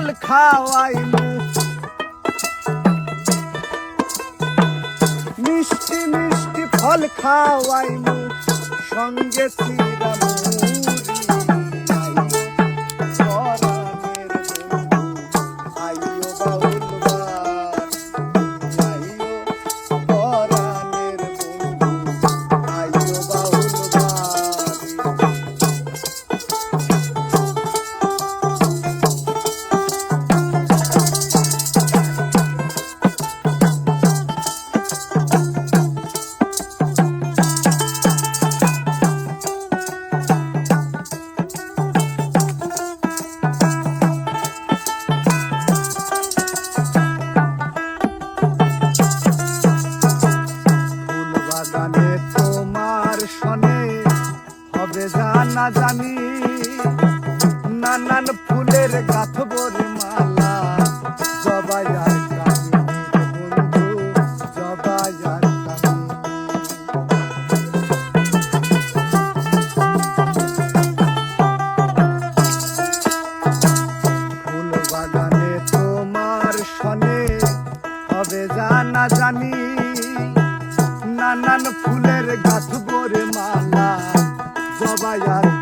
ফল খাওয়াইমু। মিষ্টি মিষ্টি ফল খাওয়াইমু। সঙ্গে চিরামুড়ি হবে জানা, নানান ফুলের গাথবর মালা, জবাই বন্ধু ফুল তোমার জানি নানান ফুলের গাথবর মালা। জবাই আর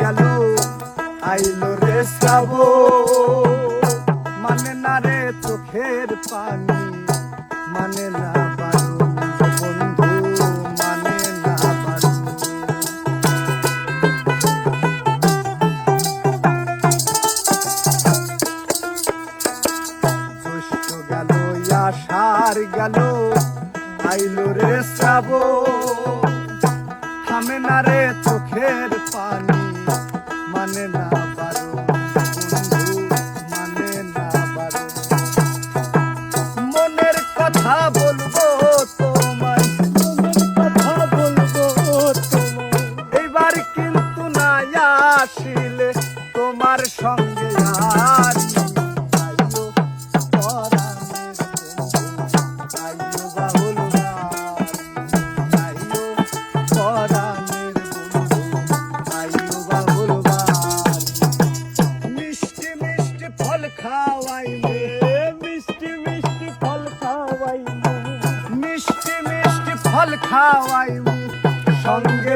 গেল, আইলো রে শ্রাব। মানে না রে চোখের পানি মানে না বন্ধু মানে গেল আইলো রে থামে না রে চোখের পানি খাওয়াইব সঙ্গে